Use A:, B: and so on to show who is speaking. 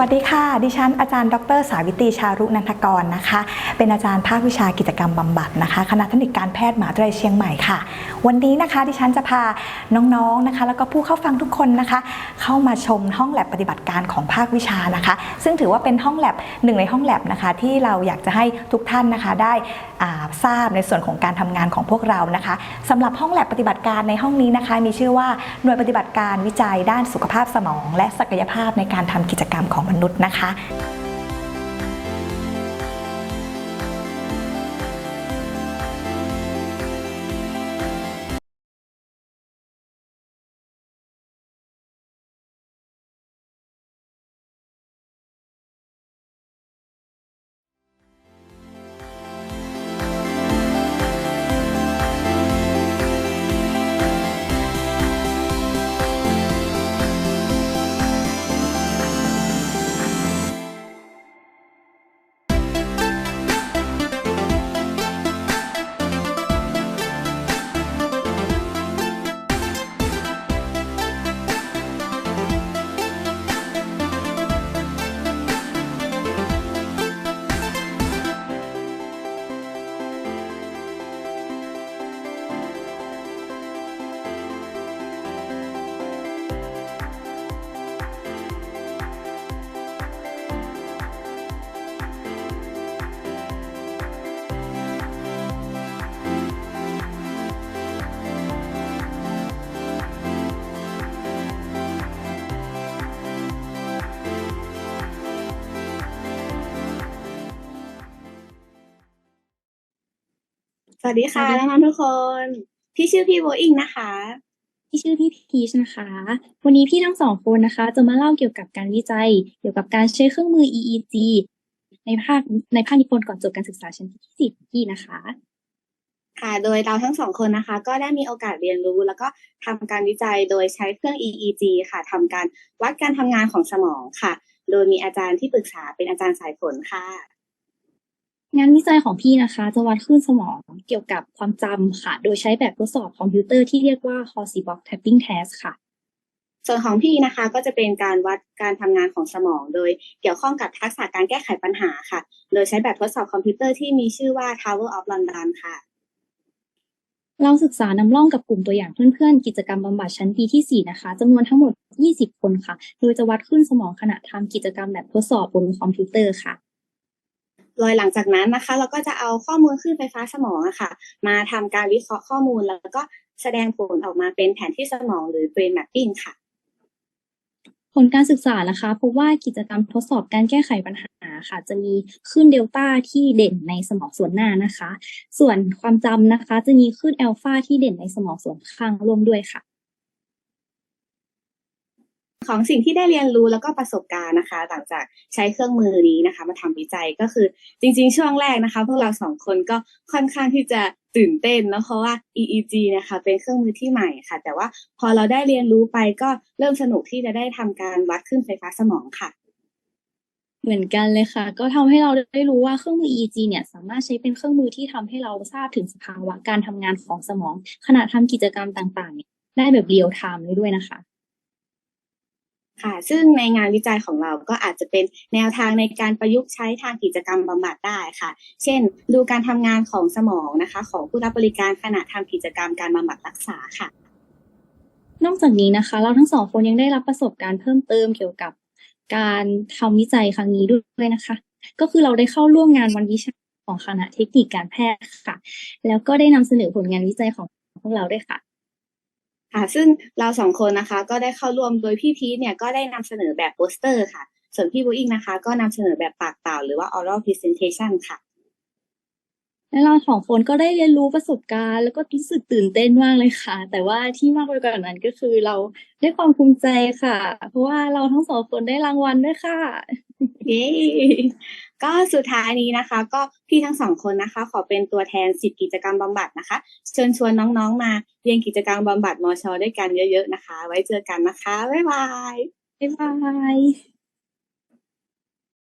A: วัสดีค่ะ ดิฉันอาจารย์ ดร สาวิตรีชารุนันทกรนะคะ เป็นอาจารย์ภาควิชากิจกรรมบำบัดนะคะคณะเทคนิคการแพทย์มหาวิทยาลัยเชียงใหม่ค่ะ วันนี้นะคะ ดิฉันจะพาน้องๆนะคะ แล้วก็ผู้เข้าฟังทุกคนนะคะ เข้ามาชมห้องแลบปฏิบัติการของภาควิชานะคะ ซึ่งถือว่าเป็นห้องแลบหนึ่งในห้องแลบนะคะ ที่เราอยากจะให้ทุกท่านนะคะได้ทราบในส่วนของการทำงานของพวกเรานะคะสำหรับห้องแลบปฏิบัติการในห้องนี้นะคะ มีชื่อว่าหน่วยปฏิบัติการวิจัยด้านสุขภาพสมอง และศักยภาพในการทำกิจกรรมของมนุษย์นะคะ
B: วัสดีค่ะ
C: สวัสดี
B: น้องๆทุกคน พี่ชื่อพี่โบอิงนะคะ
C: ที่ชื่อพี่พีชนะคะ วันนี้พี่ทั้งสองคนนะคะ จะมาเล่าเกี่ยวกับการวิจัย เกี่ยวกับการใช้เครื่องมือ EEG ในภาคในภาคนิพนธ์ก่อนจบการศึกษาชั้นที่สี่ของพี่นะคะ
B: ค่ะ โดยเราทั้งสองคนนะคะ ก็ได้มีโอกาสเรียนรู้ แล้วก็ทำการวิจัยโดยใช้เครื่อง EEG ค่ะทำการวัดการทำงานของสมองค่ะ โดยมีอาจารย์ที่ปรึกษาเป็นอาจารย์สายฝนค่ะ
C: งานวิจัยของพี่นะคะ จะวัดคลื่นสมองเกี่ยวกับความจำค่ะ โดยใช้แบบทดสอบคอมพิวเตอร์ที่เรียกว่า Horsey Box Tapping Test ค่ะ
B: ส่วนของพี่นะคะก็จะเป็นการวัดการทำงานของสมอง โดยเกี่ยวข้องกับทักษะการแก้ไขปัญหาค่ะ โดยใช้แบบทดสอบคอมพิวเตอร์ที่มีชื่อว่า Tower of London ค่ะ
C: เราศึกษานำร่องกับกลุ่มตัวอย่างเพื่อนๆ กิจกรรมบำบัดชั้นปีที่ 4 นะคะจำนวนทั้งหมด 20 คนค่ะ โดยจะวัดคลื่นสมองขณะทำกิจกรรมแบบทดสอบบนคอมพิวเตอร์ค่ะ
B: โดยหลังจากนั้นนะคะ เราก็จะเอาข้อมูลคลื่นไฟฟ้าสมองอะค่ะ มาทำการวิเคราะห์ข้อมูลแล้วก็แสดงผลออกมาเป็นแผนที่สมองหรือ brain mapping ค่ะ
C: ผลการศึกษานะคะพบว่ากิจกรรมทดสอบการแก้ไขปัญหาค่ะ จะมีคลื่นเดลต้าที่เด่นในสมองส่วนหน้านะคะ ส่วนความจำนะคะ จะมีคลื่นอัลฟาที่เด่นในสมองส่วนข้างร่วมด้วยค่ะ
B: ของสิ่งที่ได้เรียนรู้แล้วก็ประสบการณ์นะคะ หลังจากใช้เครื่องมือนี้นะคะ มาทำวิจัยก็คือจริง ๆ ช่วงแรกนะคะ พวกเราสองคนก็ค่อนข้างที่จะตื่นเต้นเนอะเพราะว่า EEG นะคะเป็นเครื่องมือที่ใหม่ค่ะ แต่ว่าพอเราได้เรียนรู้ไปก็เริ่มสนุกที่จะได้ทำการวัดคลื่นไฟฟ้าสมองค่ะ
C: เหมือนกันเลยค่ะ ก็ทำให้เราได้รู้ว่าเครื่องมือ EEG เนี่ยสามารถใช้เป็นเครื่องมือที่ทำให้เราทราบถึงสภาวะการทำงานของสมอง ขณะทำกิจกรรมต่างๆ ได้แบบเรียลไทม์เลยด้วยนะคะ
B: ค่ะ ซึ่งในงานวิจัยของเราก็อาจจะเป็นแนวทางในการประยุกต์ใช้ทางกิจกรรมบำบัดได้ค่ะ เช่น ดูการทำงานของสมองนะคะ ของผู้รับบริการขณะทำกิจกรรมการบำบัดรักษาค่ะ
C: นอกจากนี้นะคะ เราทั้งสองคนยังได้รับประสบการณ์เพิ่มเติมเกี่ยวกับการทำวิจัยครั้งนี้ด้วยนะคะ ก็คือเราได้เข้าร่วมงานวันวิชาของคณะเทคนิคการแพทย์ค่ะ แล้วก็ได้นำเสนอผลงานวิจัยของพวกเราด้วยค่ะ่ะ
B: ซึ่งเราสองคนนะคะก็ได้เข้าร่วมโดยพี่พีทเนี่ยก็ได้นำเสนอแบบโปสเตอร์ค่ะ ส่วนพี่โบอิงนะคะ ก็นำเสนอแบบปากเปล่าหรือว่า oral presentation ค่ะ
C: และเราสองคนก็ได้เรียนรู้ประสบการณ์ แล้วก็รู้สึกตื่นเต้นมากเลยค่ะ แต่ว่าที่มากไปกว่านั้นก็คือเราได้ความภูมิใจค่ะ เพราะว่าเราทั้งสองคนได้รางวัลด้วยค่ะ
B: เย้ก็สุดท้ายนี้นะคะ ก็พี่ทั้งสองคนนะคะ ขอเป็นตัวแทนสิทธิกิจกรรมบำบัดนะคะ เชิญชวนน้องๆมาเรียนกิจกรรมบำบัดมชอด้วยกันเยอะ ๆ นะคะ ไว้เจอกันนะคะ บ๊ายบาย
C: บ๊ายบาย